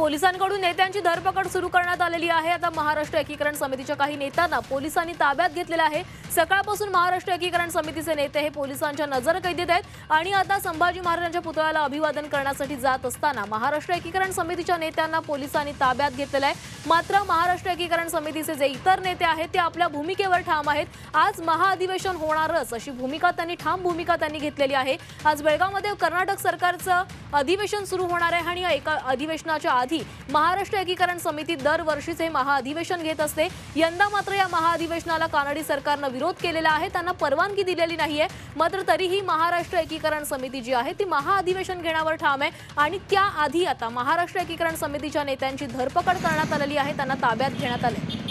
पोलिसांकडून नेत्यांची धरपकड सुरू करण्यात आलेली आहे. आता महाराष्ट्र एकीकरण समितीच्या काही नेत्यांना पोलिसांनी ताब्यात घेतलेलं आहे. सकाळपासून महाराष्ट्र एकीकरण समितीचे नेते हे पोलिसांच्या नजरकैदेत आहेत आणि आता संभाजी महाराजांच्या पुतळ्याला अभिवादन करण्यासाठी जात असताना महाराष्ट्र एकीकरण समितीच्या नेत्यांना पोलिसांनी ताब्यात घेतलेलं आहे. मात्र महाराष्ट्र एकीकरण समितीचे जे इतर नेते आहेत ते आपल्या भूमिकेवर ठाम आहेत. आज महाअधिवेशन होणारच अशी भूमिका त्यांनी ठाम भूमिका त्यांनी घेतलेली आहे. आज बेळगावमध्ये कर्नाटक सरकारचं अधिवेशन सुरू होणार आहे आणि एका अधिवेशनाच्या आधी महाराष्ट्र एकीकरण समिती दरवर्षीचे महाअधिवेशन घेत असते. यंदा मात्र या महाअधिवेशनाला कानडी सरकारनं विरोध केलेला आहे. त्यांना परवानगी दिलेली नाहीये. मात्र तरीही महाराष्ट्र एकीकरण समिती जी आहे ती महाअधिवेशन घेण्यावर ठाम आहे. आणि त्याआधी आता महाराष्ट्र एकीकरण समितीच्या नेत्यांची धरपकड करण्यात आलेली आहे. त्यांना ताब्यात घेण्यात आले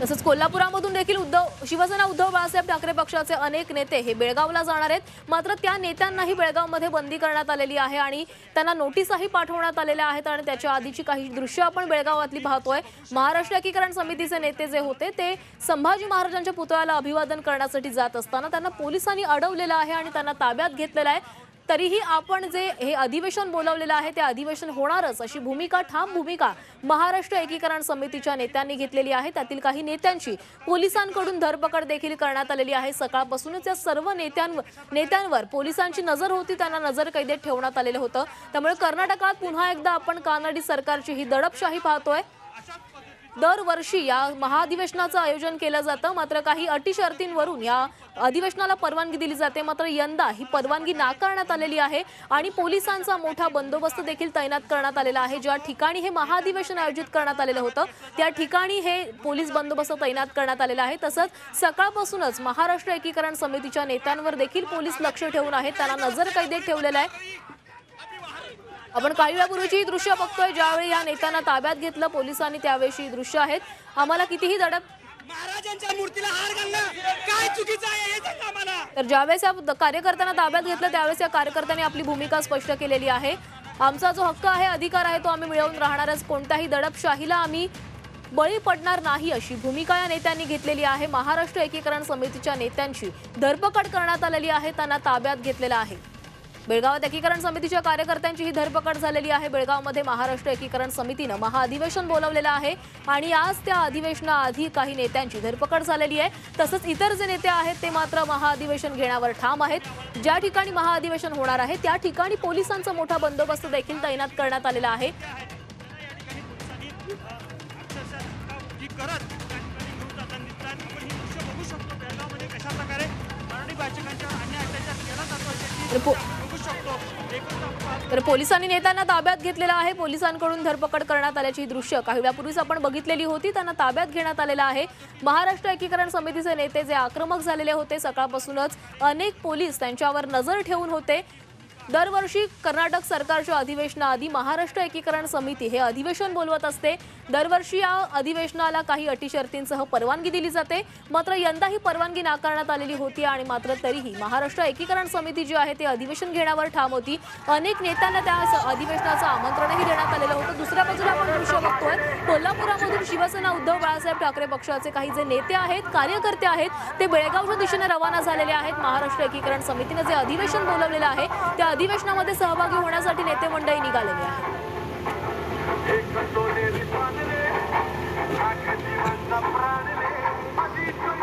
तसंच कोल्हापुरामधून देखील उद्धव शिवसेना उद्धव बाळासाहेब ठाकरे पक्षाचे अनेक नेते हे बेळगावला जाणार आहेत. मात्र त्या नेत्यांनाही बेळगावमध्ये बंदी करण्यात आलेली आहे आणि त्यांना नोटीसही पाठवण्यात आलेल्या आहेत आणि त्याच्या आधीची काही दृश्य आपण बेळगावातली पाहतोय. महाराष्ट्र एकीकरण समितीचे नेते जे होते ते संभाजी महाराजांच्या पुतळ्याला अभिवादन करण्यासाठी जात असताना त्यांना पोलिसांनी अडवलेलं आहे आणि त्यांना ताब्यात घेतलेलं आहे. तरीही आपण जे हे अधिवेशन बोलवलेलं आहे ते अधिवेशन होणारच. अशी भूमिका ठाम भूमिका महाराष्ट्र एकीकरण समितीच्या नेत्यांनी घेतलेली आहे. त्यातील काही नेत्यांची पोलिसांकडून धरपकड देखील करण्यात आलेली आहे. सकाळपासूनच या सर्व नेत्यांवर नेत्यांवर पोलिसांची नजर होती. त्यांना नजर कैदेत ठेवण्यात आलेलं होतं. त्यामुळे कर्नाटकात पुन्हा एकदा आपण कानडी सरकारची ही दडपशाही पाहतोय. दरवर्षी या महाअधिवेशनाचं आयोजन केलं जातं. मात्र काही अटी शर्तींवरून या अधिवेशनाला परवानगी दिली जाते. मात्र यंदा ही परवानगी नाकारण्यात आलेली आहे आणि पोलिसांचा मोठा बंदोबस्त देखील तैनात करण्यात आलेला आहे. ज्या ठिकाणी हे महाअधिवेशन आयोजित करण्यात आलेलं होतं त्या ठिकाणी हे पोलीस बंदोबस्त तैनात करण्यात आलेला आहे. तसंच सकाळपासूनच महाराष्ट्र एकीकरण समितीच्या नेत्यांवर देखील पोलीस लक्ष ठेवून आहेत. त्यांना नजर कैदेत ठेवलेलं आहे. आपण काही वेळापूर्वीची ही दृश्य बघतोय ज्यावेळी या नेत्यांना ताब्यात घेतलं पोलिसांनी त्यावेळी ही दृश्य आहेत. आम्हाला कितीही दडप महाराजांच्या मूर्तीला हार घालणं काय चुकीचं आहे हे सांगा आम्हाला. तर ज्यावेळेस या कार्यकर्त्यांना ताब्यात घेतलं त्यावेळेस या कार्यकर्त्यांनी आपली भूमिका स्पष्ट केलेली आहे. आमचा जो हक्क आहे अधिकार आहे तो आम्ही मिळवून राहणारच. कोणत्याही दडपशाहीला आम्ही बळी पडणार नाही अशी भूमिका या नेत्यांनी घेतलेली आहे. महाराष्ट्र एकीकरण समितीच्या नेत्यांची धरपकड करण्यात आलेली आहे त्यांना ताब्यात घेतलेलं आहे. बेळगावात एकीकरण समितीच्या कार्यकर्त्यांची ही धरपकड झालेली आहे. बेळगावमध्ये महाराष्ट्र एकीकरण समितीनं महाअधिवेशन बोलावलेलं आहे आणि आज त्या अधिवेशनाआधी काही नेत्यांची धरपकड झालेली आहे. तसंच इतर जे नेते आहेत ते मात्र महाअधिवेशन घेण्यावर ठाम आहेत. ज्या ठिकाणी महाअधिवेशन होणार आहे त्या ठिकाणी पोलिसांचा मोठा बंदोबस्त देखील तैनात करण्यात आलेला आहे. बघू शकतो बेळगावमध्ये कशा प्रकारे केला जातो तर तर पोलिसांनी नेत्यांना ताब्यात घेतलेलं आहे. पोलिसांकडून धरपकड करण्यात आल्याची दृश्य काही वेळापूर्वीच आपण बघितलेली होती. त्यांना ताब्यात घेण्यात आलेलं आहे. महाराष्ट्र एकीकरण समितीचे नेते जे आक्रमक झालेले होते सकाळपासूनच अनेक पोलीस त्यांच्यावर नजर ठेवून होते. दरवर्षी कर्नाटक सरकारच्या अधिवेशनाआधी महाराष्ट्र एकीकरण समिती हे अधिवेशन बोलवत असते. दरवर्षी या अधिवेशनाला काही अटी शर्तींसह परवानगी दिली जाते. मात्र यंदा ही परवानगी नाकारण्यात आलेली होती आणि मात्र तरीही महाराष्ट्र एकीकरण समिती जी आहे ते अधिवेशन घेण्यावर ठाम होती. अनेक नेत्यांना त्या अधिवेशनाचं आमंत्रणही देण्यात आलेलं होतं. दुसऱ्या बाजूला आपण दृश्य बघतोय. कोल्हापुरामधून शिवसेना उद्धव बाळासाहेब ठाकरे पक्षाचे काही जे नेते आहेत कार्यकर्ते आहेत ते बेळगावच्या दिशेने रवाना झालेले आहेत. महाराष्ट्र एकीकरण समितीने जे अधिवेशन बोलवलेलं आहे त्या अधिवेशनामध्ये सहभागी होण्यासाठी नेते मंडळी निघालेली आहे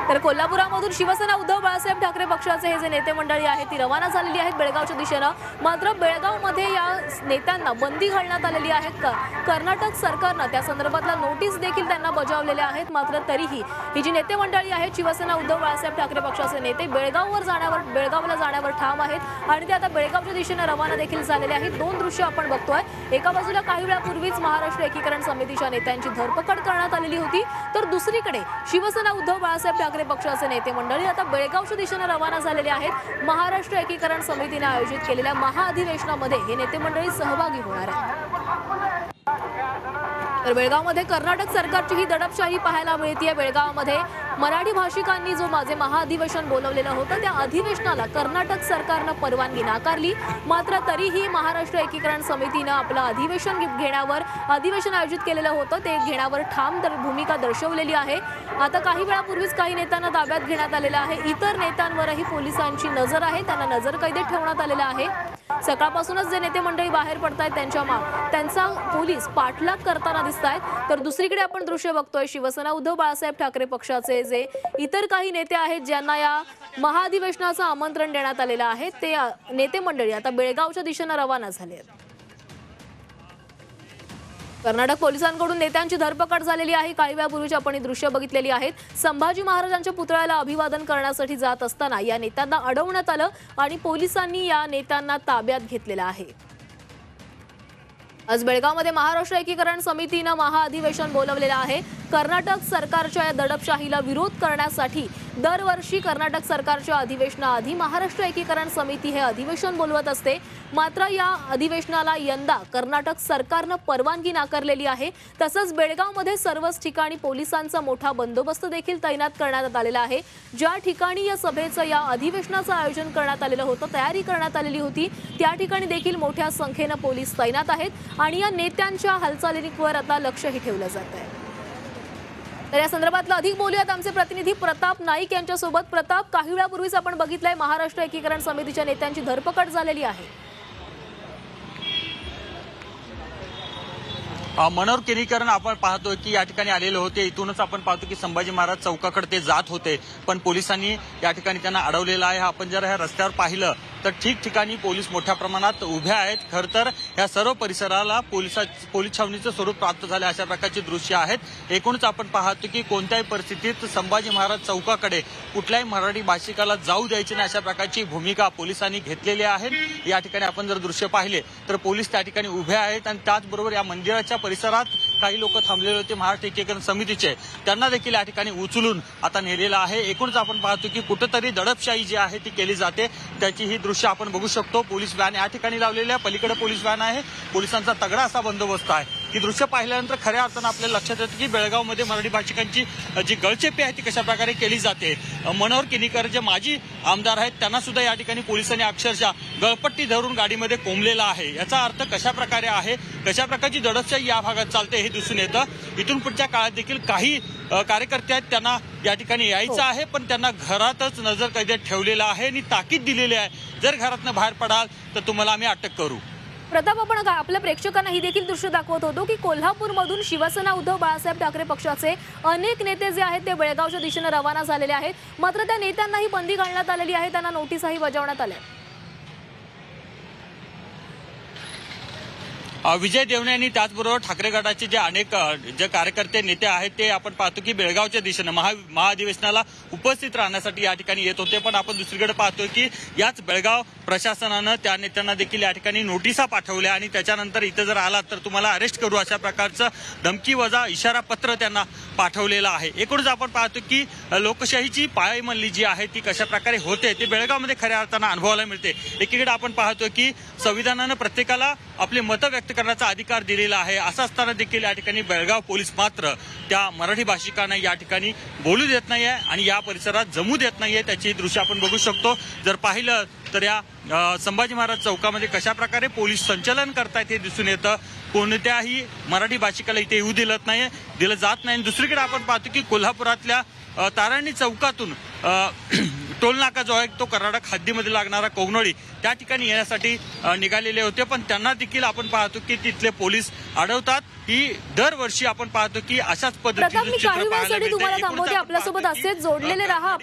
तर कोल्हापुरामधून शिवसेना उद्धव बाळासाहेब ठाकरे पक्षाचे हे जे नेते मंडळी आहेत ती रवाना झालेली आहेत बेळगावच्या दिशेनं. मात्र बेळगावमध्ये या नेत्यांना बंदी घालण्यात आलेली आहे क- कर्नाटक सरकारनं त्या संदर्भातला नोटीस देखील त्यांना बजावलेल्या आहेत. मात्र तरीही ही जी नेते मंडळी आहेत शिवसेना उद्धव बाळासाहेब ठाकरे पक्षाचे नेते बेळगाववर जाण्यावर बेळगावला जाण्यावर ठाम आहेत आणि ते आता बेळगावच्या दिशेनं रवाना देखील झालेले आहेत. दोन दृश्य आपण बघतोय. एका बाजूला काही वेळापूर्वीच महाराष्ट्र एकीकरण समितीच्या नेत्यांची धरपकड करण्यात आलेली होती तर दुसरीकडे शिवसेना उद्धव बाळासाहेब ठाकरे पक्षाचे नेते मंडळी आता बेळगावच्या दिशेने रवाना झालेले आहेत. महाराष्ट्र एकीकरण समितीने आयोजित केलेल्या महाअधिवेशनामध्ये हे नेते मंडळी सहभागी होणार आहेत. तर बेळगावमध्ये कर्नाटक सरकारची ही दडपशाही पाहायला मिळते बेळगावमध्ये मराठी भाषिकांनी जो माझे महाअधिवेशन बोलवलेलं होतं त्या अधिवेशनाला कर्नाटक सरकारनं परवानगी नाकारली. मात्र तरीही महाराष्ट्र एकीकरण समितीनं आपलं अधिवेशन घे- घेण्यावर अधिवेशन आयोजित केलेलं होतं. ते घेण्यावर ठाम दर भूमिका दर्शवलेली आहे. आता काही वेळापूर्वीच काही नेत्यांना ताब्यात घेण्यात आलेलं आहे. इतर नेत्यांवरही पोलिसांची नजर आहे. त्यांना नजर कैदेत ठेवण्यात आलेलं आहे. सकाळपासूनच जे नेते मंडळी बाहेर पडतायत त्यांच्या मा त्यांचा पोलीस पाठलाग करताना दिसत आहेत तर दुसरीकडे आपण दृश्य बघतोय शिवसेना उद्धव बाळासाहेब ठाकरे पक्षाचे जे इतर काही नेते आहेत ज्यांना या महाधिवेशनाचं आमंत्रण देण्यात आलेलं आहे ते नेते मंडळी आता बेळगावच्या दिशेनं रवाना झाले आहेत. कर्नाटक पोलिसांकडून नेत्यांची धरपकड झालेली आहे. काही वेळापूर्वीची आपण ही दृश्य बघितलेली आहेत. संभाजी महाराजांच्या पुतळ्याला अभिवादन करण्यासाठी जात असताना या नेत्यांना अडवण्यात आलं आणि पोलिसांनी या नेत्यांना ताब्यात घेतलेलं आहे. आज बेळगावमध्ये महाराष्ट्र एकीकरण समितीनं महाअधिवेशन बोलवलेलं आहे. कर्नाटक सरकारच्या या दडपशाहीला विरोध करण्यासाठी दरवर्षी कर्नाटक सरकारच्या अधिवेशनाआधी महाराष्ट्र एकीकरण समिती हे अधिवेशन बोलवत असते. मात्र या अधिवेशनाला यंदा कर्नाटक सरकारनं परवानगी नाकारलेली आहे. तसंच बेळगावमध्ये सर्वच ठिकाणी पोलिसांचा मोठा बंदोबस्त देखील तैनात करण्यात आलेला आहे. ज्या ठिकाणी या सभेचं या अधिवेशनाचं आयोजन करण्यात आलेलं होतं तयारी करण्यात आलेली होती त्या ठिकाणी देखील मोठ्या संख्येनं पोलीस तैनात आहेत. आणि या नेत्यांच्या हालचालींवर आता लक्षही ठेवलं जात आहे तर या संदर्भातलं अधिक बोलूयात आमचे प्रतिनिधी प्रताप नाईक यांच्यासोबत. प्रताप काही वेळापूर्वीच आपण बघितलंय महाराष्ट्र एकीकरण समितीच्या नेत्यांची धरपकड झालेली आहे. मनोहर केनीकरण आपण पाहतोय की या ठिकाणी आलेले होते. इथूनच आपण पाहतो की संभाजी महाराज चौकाकडे ते जात होते. पण पोलिसांनी या ठिकाणी त्यांना अडवलेलं आहे. आपण जर ह्या रस्त्यावर पाहिलं तर ठिकठिकाणी पोलीस मोठ्या प्रमाणात उभ्या आहेत. खरं तर या सर्व परिसराला पोलिसा पोलीस छावणीचं स्वरूप प्राप्त झालं अशा प्रकारची दृश्य आहेत. एकूणच आपण पाहतो की कोणत्याही परिस्थितीत संभाजी महाराज चौकाकडे कुठल्याही मराठी भाषिकाला जाऊ द्यायची नाही अशा प्रकारची भूमिका पोलिसांनी घेतलेली आहे. या ठिकाणी आपण जर दृश्य पाहिले तर पोलीस त्या ठिकाणी उभे आहेत आणि त्याचबरोबर या मंदिराच्या परिसरात काही लोक थांबलेले होते महाराष्ट्र एकीकरण समितीचे. त्यांना देखील या ठिकाणी उचलून आता नेलेलं आहे. एकूणच आपण पाहतो की कुठंतरी दडपशाही जी आहे ती केली जाते. त्याची ही दृश्य आपण बघू शकतो. पोलीस व्हॅन या ठिकाणी लावलेली आहे पलीकडे पोलीस व्हॅन आहे. पोलिसांचा तगडा असा बंदोबस्त आहे. ही दृश्य पाहिल्यानंतर खऱ्या अर्थानं आपल्याला लक्षात येतं की बेळगावमध्ये मराठी भाषिकांची जी गळचेपी आहे ती कशा प्रकारे केली जाते? मनोहर किनीकर जे माजी आमदार आहेत त्यांना सुद्धा या ठिकाणी पोलिसांनी अक्षरशः गळपट्टी धरून गाडीमध्ये कोंबलेला आहे. याचा अर्थ कशा प्रकारे आहे? कशा प्रकारची दडपशाही या भागात चालते हे दिसून येतं. इथून पुढच्या काळात देखील काही कार्यकर्ते आहेत त्यांना या ठिकाणी यायचं आहे पण त्यांना घरातच नजर कैदेत ठेवलेलं आहे आणि ताकीद दिलेली आहे. जर घरातनं बाहेर पडाल तर तुम्हाला आम्ही अटक करू. प्रताप आपण का- आपल्या प्रेक्षकांना ही देखील दृश्य दाखवत होतो की कोल्हापूरमधून शिवसेना उद्धव बाळासाहेब ठाकरे पक्षाचे अनेक नेते जे आहेत ते बेळगावच्या दिशेनं रवाना झालेले आहेत. मात्र त्या नेत्यांनाही बंदी घालण्यात आलेली आहे त्यांना नोटीसही बजावण्यात आल्या विजय देवणे आणि त्याचबरोबर ठाकरे गटाचे जे अनेक जे कार्यकर्ते नेते आहेत ते आपण पाहतो की बेळगावच्या दिशेनं महा महाधिवेशनाला उपस्थित राहण्यासाठी या ठिकाणी येत होते. पण आपण दुसरीकडे पाहतोय की याच बेळगाव प्रशासनानं त्या नेत्यांना देखील या ठिकाणी नोटिसा पाठवल्या आणि त्याच्यानंतर इथं जर आलात तर तुम्हाला अरेस्ट करू अशा प्रकारचं धमकी वजा इशारा पत्र त्यांना पाठवलेलं आहे. एकूणच आपण पाहतो की लोकशाहीची पायमल्ली जी आहे ती कशा प्रकारे होते ते बेळगावमध्ये खऱ्या अर्थानं अनुभवायला मिळते. एकीकडे आपण पाहतो की संविधानानं प्रत्येकाला आपले मतं व्यक्त करण्याचा अधिकार दिलेला आहे. असं असताना देखील या ठिकाणी बेळगाव पोलीस मात्र त्या मराठी भाषिकांना या ठिकाणी बोलू देत नाही आहे आणि या परिसरात जमू देत नाही आहे त्याची दृश्य आपण बघू शकतो. जर पाहिलं तर या संभाजी महाराज चौकामध्ये कशा प्रकारे पोलीस संचलन करतायत हे दिसून येतं. कोणत्याही मराठी भाषिकाला इथे येऊ दिलं नाही दिलं जात नाही. आणि दुसरीकडे आपण पाहतो की कोल्हापुरातल्या अ, ताराणी चौकातून टोल नाका जो आहे तो कर्नाटक हद्दीमध्ये लागणारा कोगनोळी त्या ठिकाणी येण्यासाठी निघालेले होते. पण त्यांना देखील आपण पाहतो की तिथले पोलीस अडवतात. ही दरवर्षी आपण पाहतो की अशाच आपण आपल्यासोबत असेच जोडलेले राहा.